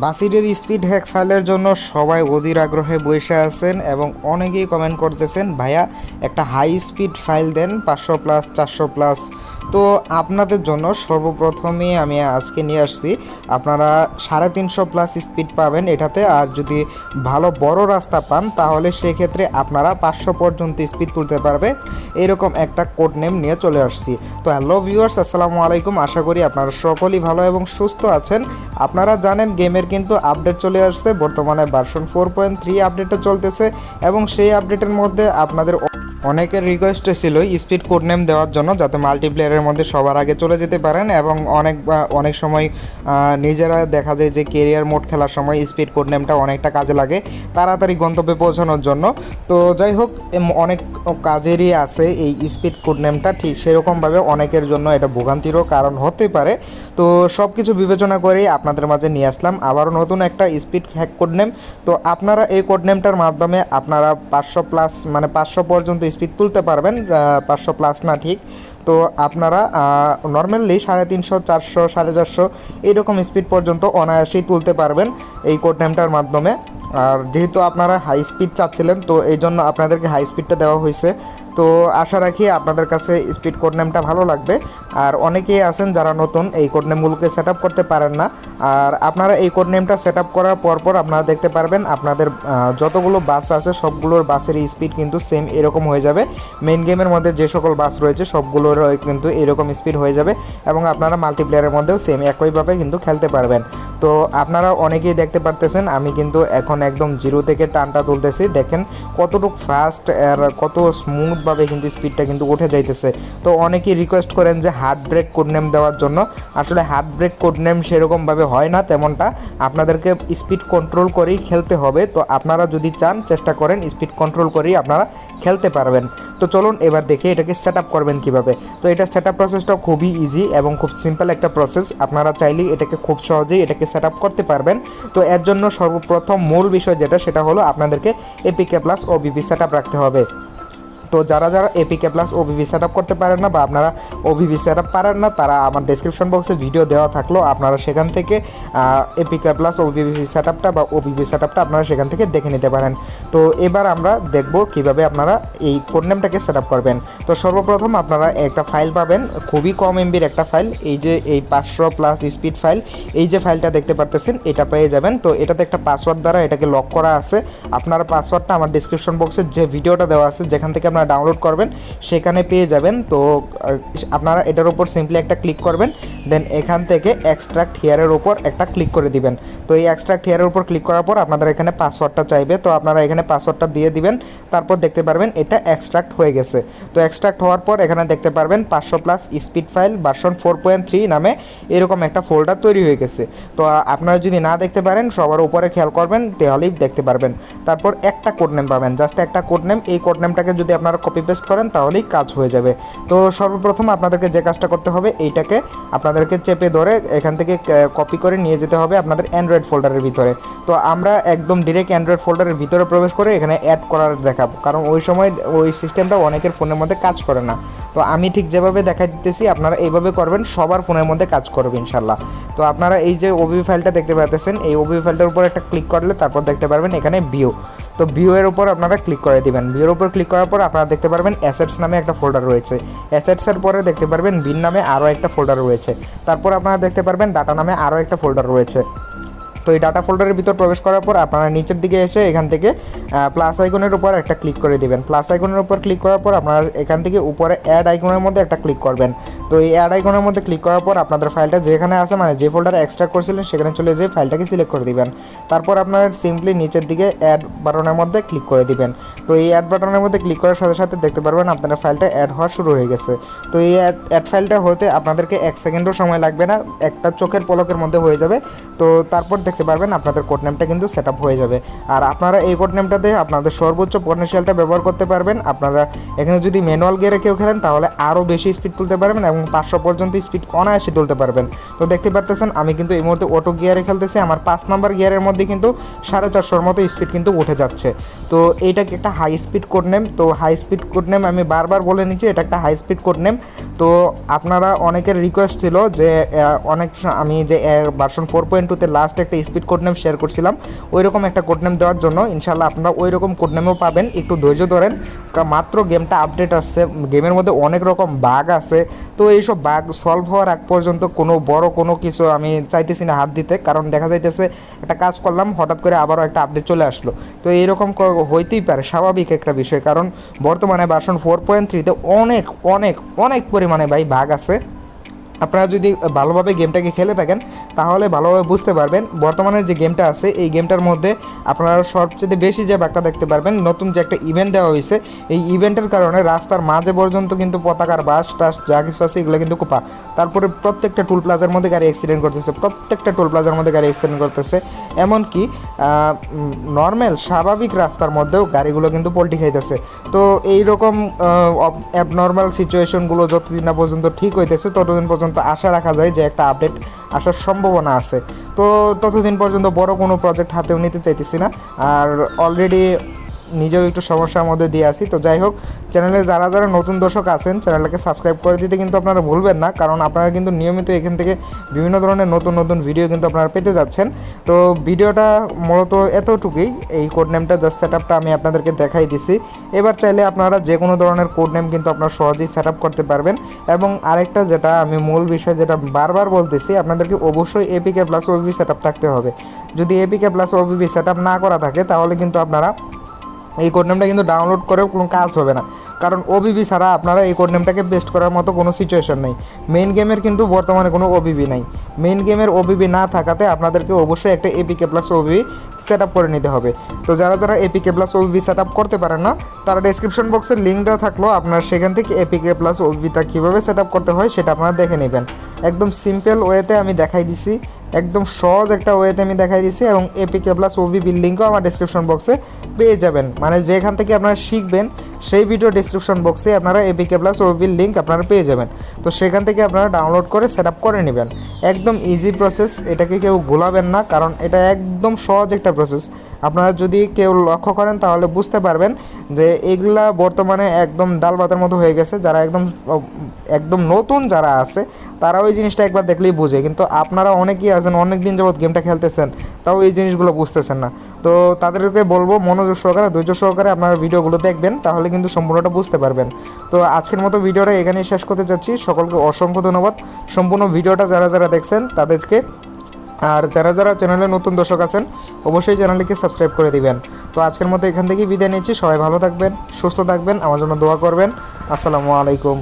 বাসিডের speed hack ফাইলের জন্য সবাই অধীর আগ্রহে বসে আছেন এবং অনেকেই কমেন্ট করতেছেন, ভাইয়া, একটা হাই স্পিড ফাইল দেন, পাঁচশো প্লাস চারশো প্লাস তো আপনাদের জন্য সর্বপ্রথমে আমি আজকে নিয়ে আসছি, আপনারা সাড়ে তিনশো প্লাস স্পিড পাবেন এটাতে, আর যদি ভালো বড় রাস্তা পান, তাহলে সেক্ষেত্রে আপনারা পাঁচশো পর্যন্ত স্পিড তুলতে পারবে। এরকম একটা কোড নেম নিয়ে চলে আসছি। তো হ্যালো ভিউয়ার্স আসসালামু আলাইকুম। আশা করি আপনারা সকলেই ভালো এবং সুস্থ আছেন। আপনারা জানেন গেমের কিন্তু আপডেট চলে আসছে। বর্তমানে ভার্সন ফোর পয়েন্ট থ্রি আপডেটটা চলতেছে এবং সেই আপডেটের মধ্যে আপনাদের অনেকের রিকোয়েস্ট ছিল স্পিড কোড নেম দেওয়ার জন্য যাতে মাল্টিপ্লেয়ারের মধ্যে সবার আগে চলে যেতে পারেন এবং অনেক অনেক সময় নিজেরা দেখা যায় যে কেরিয়ার মোড খেলার সময় স্পিড কোড নেমটা অনেকটা কাজে লাগে তাড়াতাড়ি গন্তব্যে পৌঁছানোর জন্য। তো যাই হোক অনেক কাজেরই আছে এই স্পিড কোড নেমটা ঠিক সেরকমভাবে অনেকের জন্য এটা ভোগান্তিরও কারণ হতে পারে। তো সব কিছু বিবেচনা করেই আপনাদের মাঝে নিয়ে আসলাম। আবারও নতুন একটা স্পিড হ্যাক কোড নেম তো আপনারা এই কোড নেমটার মাধ্যমে আপনারা পাঁচশো প্লাস মানে পাঁচশো পর্যন্ত স্পিড তুলতে পারবেন পাঁচশো প্লাস না ঠিক। তো আপনারা নর্মালি সাড়ে তিনশো, চারশো, সাড়ে চারশো এইরকম স্পিড পর্যন্ত অনায়াসেই তুলতে পারবেন এই কোড নেমটার মাধ্যমে। আর যেহেতু আপনারা হাই স্পিড চাচ্ছিলেন, তো এই জন্য আপনাদেরকে হাই স্পিডটা দেওয়া হয়েছে। তো আশা রাখি আপনাদের কাছে স্পিড কোড নেমটা ভালো লাগবে। আর অনেকেই আছেন যারা নতুন, এই কোড নেমগুলোকে সেট করতে পারেন না। আর আপনারা এই কোড নেমটা সেট করার পর পর আপনারা দেখতে পারবেন, আপনাদের যতগুলো বাস আছে, সবগুলোর বাসের স্পিড কিন্তু সেম এরকম হয়ে যাবে। মেন গেমের মধ্যে যে সকল বাস রয়েছে, সবগুলোর কিন্তু এরকম স্পিড হয়ে যাবে এবং আপনারা মাল্টিপ্লেয়ারের মধ্যেও সেম একইভাবে কিন্তু খেলতে পারবেন। তো আপনারা অনেকেই দেখতে পারতেছেন, আমি কিন্তু এখন একদম জিরো থেকে টানটা তুলতেছি। দেখেন কতটুকু ফাস্ট আর কত স্মুথভাবে কিন্তু স্পিডটা কিন্তু উঠে যাইতেছে। তো অনেকেই রিকোয়েস্ট করেন যে হার্ড ব্রেক কোড নেম দেওয়ার জন্য। আসলে হার্ড ব্রেক কোড নেম সেরকমভাবে হয় না তেমনটা। আপনাদেরকে স্পিড কন্ট্রোল করেই খেলতে হবে। তো আপনারা যদি চান, চেষ্টা করেন স্পিড কন্ট্রোল করেই আপনারা খেলতে পারবেন। তো চলুন এবার দেখে এটাকে সেট আপ করবেন কীভাবে। তো এটা সেট আপ প্রসেসটা খুবই ইজি এবং খুব সিম্পল একটা প্রসেস আপনারা চাইলেই এটাকে খুব সহজেই এটাকে সেট আপ করতে পারবেন। তো এর জন্য সর্বপ্রথম মূল বিষয় যেটা, সেটা হলো আপনাদেরকে APK plus OBB set up রাখতে হবে। তো যারা যারা APK plus OBB set up করতে পারেন না বা আপনারা ওবিভি সেট আপ পারেন না, তারা আমার ডেসক্রিপশন বক্সে ভিডিও দেওয়া থাকল। আপনারা সেখান থেকে এপিকে প্লাস ওবিভি সেট আপটা বা ওবিভি সেট আপটা আপনারা সেখান থেকে দেখে নিতে পারেন। তো এবার আমরা দেখব কীভাবে আপনারা এই কোড নেমটাকে সেট আপ করবেন। তো সর্বপ্রথম আপনারা একটা ফাইল পাবেন, খুবই কম এমবির একটা ফাইল এই যে এই পাঁচশো প্লাস স্পিড ফাইল এই যে ফাইলটা দেখতে পারতেছেন, এটা পেয়ে যাবেন। তো এটাতে একটা পাসওয়ার্ড দ্বারা এটাকে লক করা আছে। আপনারা পাসওয়ার্ডটা আমার ডিসক্রিপশন বক্সে যে ভিডিওটা দেওয়া আছে, যেখান থেকে আপনারা ডাউনলোড করবেন, সেখানে পেয়ে যাবেন। তো আপনারা এটার উপর সিম্পলি একটা ক্লিক করবেন দেন এখান থেকে এক্সট্রাক্ট হেয়ারের উপর একটা ক্লিক করে দিবেন। তো এই এক্সট্রাক্ট হেয়ারের উপর ক্লিক করার পর আপনাদের এখানে পাসওয়ার্ডটা চাইবে, তো আপনারা এখানে পাসওয়ার্ডটা দিয়ে দিবেন। তারপর দেখতে পারবেন এটা এক্সট্রাক্ট হয়ে গেছে। তো এক্সট্রাক্ট হওয়ার পর এখানে দেখতে পারবেন পাঁচশো plus speed file version four point three নামে এরকম একটা ফোল্ডার তৈরি হয়ে গেছে। তো আপনারা যদি না দেখতে পারেন, সবার উপরে খেয়াল করবেন, তাহলেই দেখতে পারবেন। তারপর একটা কোড নেম পাবেন। জাস্ট একটা কোড নেম এই কোড নেমটাকে যদি আপনারা কপি পেস্ট করেন, তাহলেই কাজ হয়ে যাবে। তো সর্বপ্রথম আপনাদেরকে যে কাজটা করতে হবে, এইটাকে আপনাদেরকে চেপে ধরে এখান থেকে কপি করে নিয়ে যেতে হবে আপনাদের অ্যান্ড্রয়েড ফোল্ডারের ভিতরে। তো আমরা একদম ডিরেক্ট অ্যান্ড্রয়েড ফোল্ডারের ভিতরে প্রবেশ করে এখানে অ্যাড করার দেখাবো। কারণ ওই সময় ওই সিস্টেমটা অনেকের ফোনের মধ্যে কাজ করে না। তো আমি ঠিক যেভাবে দেখা দিতেছি, আপনারা এইভাবে করবেন, সবার ফোনের মধ্যে কাজ করবে ইনশাল্লাহ তো আপনারা এই যে ওবি ফাইলটা দেখতে পাচ্ছেন এই ওবি ফাইলটার উপর একটা ক্লিক করলে তারপর দেখতে পারবেন এখানে ভিউ তো ভিউয়ের উপর আপনারা ক্লিক করে দিবেন। ভিউর উপর ক্লিক করার পর আপনারা দেখতে পারবেন অ্যাসেটস নামে একটা ফোল্ডার রয়েছে। অ্যাসেটসের পরে দেখতে পারবেন বিন নামে আরও একটা ফোল্ডার রয়েছে। তারপর আপনারা দেখতে পারবেন ডাটা নামে আরও একটা ফোল্ডার রয়েছে। তো এই ডাটা ফোল্ডারের ভিতর প্রবেশ করার পর আপনারা নিচের দিকে এসে এখান থেকে প্লাস আইকনের উপর একটা ক্লিক করে দিবেন। প্লাস আইকনের উপর ক্লিক করার পর আপনারা এখান থেকে উপরে অ্যাড আইকনের মধ্যে একটা ক্লিক করবেন। তো এই অ্যাড আইকনের মধ্যে ক্লিক করার পর আপনাদের ফাইলটা যেখানে আছে মানে যে ফোল্ডার এক্সট্রা করছিলেন, সেখানে চলে যেয়ে ফাইলটাকে সিলেক্ট করে দিবেন। তারপর আপনারা সিম্পলি নিচের দিকে অ্যাড বাটনের মধ্যে ক্লিক করে দিবেন। তো এই অ্যাড বাটনের মধ্যে ক্লিক করার সাথে সাথে দেখতে পারবেন আপনার ফাইলটা অ্যাড হওয়া শুরু হয়ে গেছে। তো এই অ্যাড অ্যাড ফাইলটা হতে আপনাদেরকে এক সেকেন্ডও সময় লাগবে না, একটা চোখের পলকের মধ্যে হয়ে যাবে। তো তারপর দেখতে পারবেন, আপনাদের কোড নেমটা কিন্তু সেট হয়ে যাবে। আর আপনারা এই কোড নেমটাতে আপনাদের সর্বোচ্চ পটেনশিয়ালটা ব্যবহার করতে পারবেন। আপনারা এখানে যদি ম্যানুয়াল গিয়ারে কেউ খেলেন, তাহলে আরও বেশি স্পিড তুলতে পারবেন এবং পাঁচশো পর্যন্ত স্পিড অনায়াসে তুলতে পারবেন। তো দেখতে পারতেছেন, আমি কিন্তু এই মুহূর্তে অটো গিয়ারে খেলতেছি। আমার পাঁচ নাম্বার গিয়ারের মধ্যে কিন্তু সাড়ে চারশোর মতো স্পিড কিন্তু উঠে যাচ্ছে। তো এইটা একটা হাই স্পিড কোড নেম তো হাই স্পিড কোড নেম আমি বারবার বলে নিচ্ছি, এটা একটা হাই স্পিড কোড নেম তো আপনারা অনেকের রিকোয়েস্ট ছিল যে অনেক, আমি যে ভার্সন ফোর পয়েন্ট টুতে লাস্ট একটা স্পিড কোড নেম শেয়ার করছিলাম ওই রকম একটা কোড নেম দেওয়ার জন্য ইনশাল্লাহ আপনারা ওই রকম কোড নেমও পাবেন। একটু ধৈর্য ধরেন মাত্র গেমটা আপডেট আসছে গেমের মধ্যে অনেক রকম বাগ আছে। তো এইসব বাগ সলভ হওয়ার আগ পর্যন্ত কোনো বড় কোনো কিছু আমি চাইতেছি না হাত দিতে, কারণ দেখা যাইতেছে একটা কাজ করলাম, হঠাৎ করে আবারও একটা আপডেট চলে আসলো। তো এইরকম হইতেই পারে, স্বাভাবিক একটা বিষয়। কারণ বর্তমানে ভার্সন ফোর পয়েন্ট থ্রিতে অনেক অনেক অনেক পরিমাণে ভাই বাগ আছে। আপনারা যদি ভালোভাবে গেমটাকে খেলে থাকেন, তাহলে ভালোভাবে বুঝতে পারবেন বর্তমানে যে গেমটা আছে, এই গেমটার মধ্যে আপনারা সবচেয়ে বেশি যে ব্যাগটা দেখতে পারবেন, নতুন যে একটা ইভেন্ট দেওয়া হয়েছে, এই ইভেন্টের কারণে রাস্তার মাঝে পর্যন্ত কিন্তু পতাকার বাস, টাস, যা কিছু আছে, এগুলো কিন্তু কোপা। তারপরে প্রত্যেকটা টুল প্লাজার মধ্যে গাড়ি অ্যাক্সিডেন্ট করতেছে, প্রত্যেকটা টুল প্লাজার মধ্যে গাড়ি অ্যাক্সিডেন্ট করতেছে। এমনকি নর্মাল স্বাভাবিক রাস্তার মধ্যেও গাড়িগুলো কিন্তু পোল্টি খাইতেছে। তো এইরকম অ্যাবনর্মাল সিচুয়েশনগুলো যতদিন না পর্যন্ত ঠিক হইতেছে, ততদিন পর্যন্ত আশা রাখা যায় যে একটা আপডেট আসার সম্ভাবনা আছে। তো ততদিন পর্যন্ত বড় কোনো প্রজেক্ট হাতেও নিতে চাইতেছি না। আর অলরেডি নিজেও একটু সমস্যার মধ্যে দিয়ে আসি তো যাই হোক চ্যানেলের যারা যারা নতুন দর্শক আছেন চ্যানেলটাকে সাবস্ক্রাইব করে দিতে কিন্তু আপনারা ভুলবেন না, কারণ আপনারা কিন্তু নিয়মিত এখান থেকে বিভিন্ন ধরনের নতুন নতুন ভিডিও কিন্তু আপনারা পেতে যাচ্ছেন। তো ভিডিওটা মূলত এতটুকুই, এই কোড নেমটা জাস্ট সেট আপটা আমি আপনাদেরকে দেখাই দিছি। এবার চাইলে আপনারা যে কোনো ধরনের কোড নেম কিন্তু আপনারা সহজেই সেট আপ করতে পারবেন। এবং আরেকটা যেটা আমি মূল বিষয় যেটা বারবার বলতেছি, আপনাদেরকে অবশ্যই এপিকে প্লাস ওবিবি সেট থাকতে হবে। যদি এপিকে প্লাস ওবিবি সেট না করা থাকে, তাহলে কিন্তু আপনারা এই কোড নেমটা কিন্তু ডাউনলোড করেও কোনো কাজ হবে না। কারণ ওবিবি ছাড়া আপনারা এই কোড নেমটাকে বেস্ট করার মতো কোনো সিচুয়েশন নেই। মেইন গেমের কিন্তু বর্তমানে কোনো ওবিবি নাই। মেইন গেমের ওবিবি না থাকাতে আপনাদেরকে অবশ্যই একটা APK plus OBB set up করে নিতে হবে। তো যারা যারা APK plus OBB set up করতে পারেন না, তারা ডেসক্রিপশন বক্সে লিঙ্ক দেওয়া থাকল। আপনার সেখান থেকে এপিকে প্লাস ওবিবিটা কীভাবে সেট আপ করতে হয়, সেটা আপনারা দেখে নেবেন। একদম সিম্পল ওয়েতে আমি দেখাই দিছি। একদম সহজ একটা ওয়েতে আমি দেখাই দিছি এবং এপিকে প্লাস ওবিবির লিঙ্কও আমার ডিসক্রিপশন বক্সে পেয়ে যাবেন। মানে যেখান থেকে আপনারা শিখবেন, সেই ভিডিও ডিসক্রিপশন বক্সে আপনারা এপিকে প্লাস ওবিবির লিঙ্ক আপনারা পেয়ে যাবেন। তো সেখান থেকে আপনারা ডাউনলোড করে সেট আপ করে নেবেন। একদম ইজি প্রসেস এটাকে কেউ গোলাবেন না, কারণ এটা একদম সহজ একটা প্রসেস আপনারা যদি কেউ লক্ষ্য করেন, তাহলে বুঝতে পারবেন যে এগুলা বর্তমানে একদম ডাল ভাতের মতো হয়ে গেছে। যারা একদম একদম নতুন যারা আছে তারা ওই জিনিসটা একবার দেখলেই বুঝে। কিন্তু আপনারা অনেকেই আছেন অনেক দিন যাবৎ গেমটা খেলতেছেন, তাও এই জিনিসগুলো বুঝতেছেন না। তো তাদেরকে বলব, মনোযোগ সহকারে, ধৈর্য সহকারে আপনারা ভিডিওগুলো দেখবেন, তাহলে কিন্তু সম্পূর্ণটা বুঝতে পারবেন। তো আজকের মতো ভিডিওটা এখানেই শেষ করতে যাচ্ছি। সকলকে অসংখ্য ধন্যবাদ। সম্পূর্ণ ভিডিওটা যারা যারা দেখছেন, তাদেরকে আর যারা যারা চ্যানেলে নতুন দর্শক আছেন, অবশ্যই চ্যানেলটিকে সাবস্ক্রাইব করে দিবেন। তো আজকের মতো এখান থেকেই বিদায় নিচ্ছি। সবাই ভালো থাকবেন, সুস্থ থাকবেন, আমার জন্য দোয়া করবেন। আসসালামু আলাইকুম।